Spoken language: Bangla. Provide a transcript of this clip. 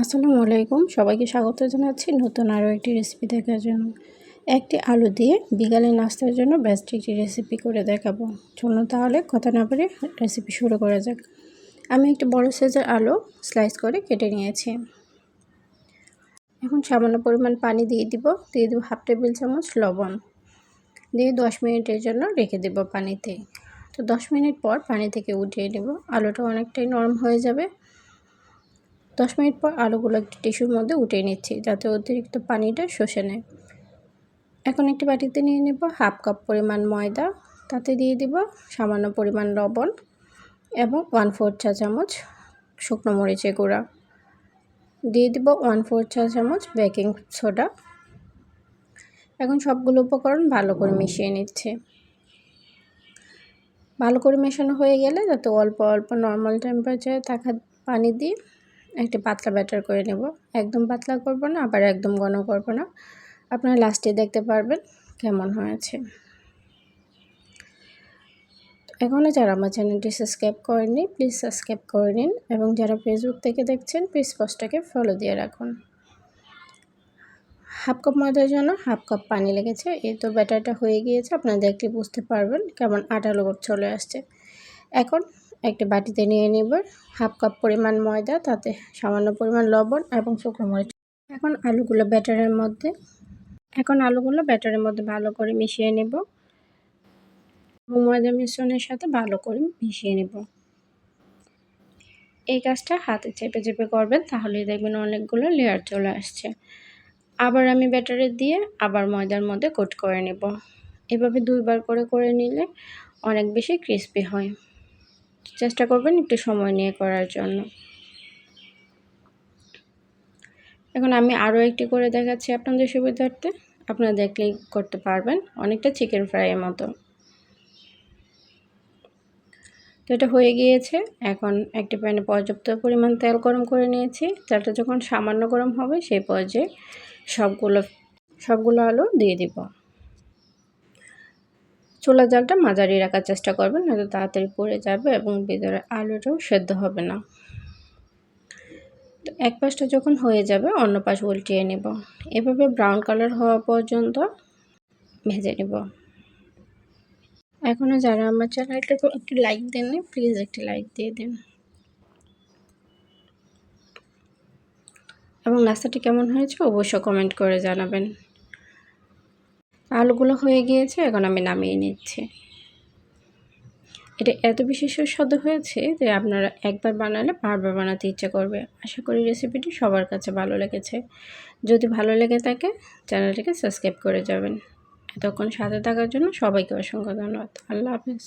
আসসালামু আলাইকুম। সবাইকে স্বাগত জানাচ্ছি নতুন আরও একটি রেসিপি দেখার জন্য। একটি আলু দিয়ে বিকালে নাস্তার জন্য বেস্ট একটি রেসিপি করে দেখাবো। চলুন তাহলে কথা না বলে রেসিপি শুরু করা যাক। আমি একটি বড় সাইজের আলু স্লাইস করে কেটে নিয়েছি। এখন সামান্য পরিমাণ পানি দিয়ে দিব। দিয়ে দেবো হাফ টেবিল চামচ লবণ। দিয়ে দশ মিনিটের জন্য রেখে দেব পানিতে। তো দশ মিনিট পর পানি থেকে উঠিয়ে নেব। আলুটা অনেকটাই নরম হয়ে যাবে। দশ মিনিট পর আলুগুলো একটি টিস্যুর মধ্যে উঠিয়ে নিচ্ছি, যাতে অতিরিক্ত পানিটা শুষে নেয়। এখন একটি বাটিতে নিয়ে নেব হাফ কাপ পরিমাণ ময়দা, তাতে দিয়ে দিব সামান্য পরিমাণ লবণ এবং ওয়ান ফোর চা চামচ শুকনো মরিচের গুঁড়া। দিয়ে দিব ওয়ান ফোর চা চামচ বেকিং সোডা। এখন সবগুলো উপকরণ ভালো করে মিশিয়ে নিচ্ছে। ভালো করে মেশানো হয়ে গেলে যাতে অল্প অল্প নর্মাল টেম্পারেচারে থাকা পানি দিয়ে একটি পাতলা ব্যাটার করে নেব। একদম পাতলা করব না, আবার একদম ঘন করব না। আপনারা লাস্টে দেখতে পারবেন কেমন হয়েছে। এখনও যারা আমার চ্যানেলটি সাবস্ক্রাইব করেননি প্লিজ সাবস্ক্রাইব করে নিন এবং যারা ফেসবুক থেকে দেখছেন প্লিজ পোস্টটাকে ফলো দিয়ে রাখুন। হাফ কাপ ময়দার জন্য হাফ কাপ পানি লেগেছে। এই তো ব্যাটারটা হয়ে গিয়েছে, আপনারা দেখলে বুঝতে পারবেন কেমন আটালো চলে আসছে। এখন একটি বাটিতে নিয়ে নেব। হাফ কাপ পরিমাণ ময়দা, তাতে সামান্য পরিমাণ লবণ এবং শুকনো মরিচ। এখন আলুগুলো ব্যাটারের মধ্যে। এখন আলুগুলো ব্যাটারের মধ্যে ভালো করে মিশিয়ে নেব। এবং ময়দা মিশ্রণের সাথে ভালো করে মিশিয়ে নেব। এই কাজটা হাতে চেপে চেপে করবেন, তাহলেই দেখবেন অনেকগুলো লেয়ার চলে আসছে। আবার আমি ব্যাটারে দিয়ে আবার ময়দার মধ্যে কোট করে নেব। এভাবে দুইবার করে করে নিলে অনেক বেশি ক্রিস্পি হয়। চেষ্টা করবেন একটু সময় নিয়ে করার জন্য। এখন আমি আরও একটি করে দেখাচ্ছি আপনাদের সুবিধার্থে। আপনারা দেখলেই করতে পারবেন। অনেকটা চিকেন ফ্রাইয়ের মতো। তো এটা হয়ে গিয়েছে। এখন একটি প্যানে পর্যাপ্ত পরিমাণ তেল গরম করে নিয়েছি। তেলটা যখন সামান্য গরম হবে সেই পর্যায়ে সবগুলো সবগুলো আলু দিয়ে দিব। চুলা জালটা মাঝারি রাখার চেষ্টা করবেন, নয়তো তাড়াতাড়ি পড়ে যাবে এবং ভিতরে আলুটাও সেদ্ধ হবে না। তো এক পাশটা যখন হয়ে যাবে, অন্য পাশ উল্টিয়ে নেব। এভাবে ব্রাউন কালার হওয়া পর্যন্ত ভেজে নেব। এখনও যারা আমার চ্যানেলটাকে একটি লাইক দেননি প্লিজ একটি লাইক দিয়ে দিন। এবং নাস্তাটি কেমন হয়েছে অবশ্যই কমেন্ট করে জানাবেন। আলুগুলো হয়ে গিয়েছে, এখন আমি নামিয়ে নিচ্ছি। এটা এত বেশি সুস্বাদু হয়েছে যে আপনারা একবার বানালে বারবার বানাতে ইচ্ছে করবে। আশা করি রেসিপিটি সবার কাছে ভালো লেগেছে। যদি ভালো লেগে থাকে, চ্যানেলটিকে সাবস্ক্রাইব করে যাবেন। এতক্ষণ সাথে থাকার জন্য সবাইকে অসংখ্য ধন্যবাদ। আল্লাহ হাফিজ।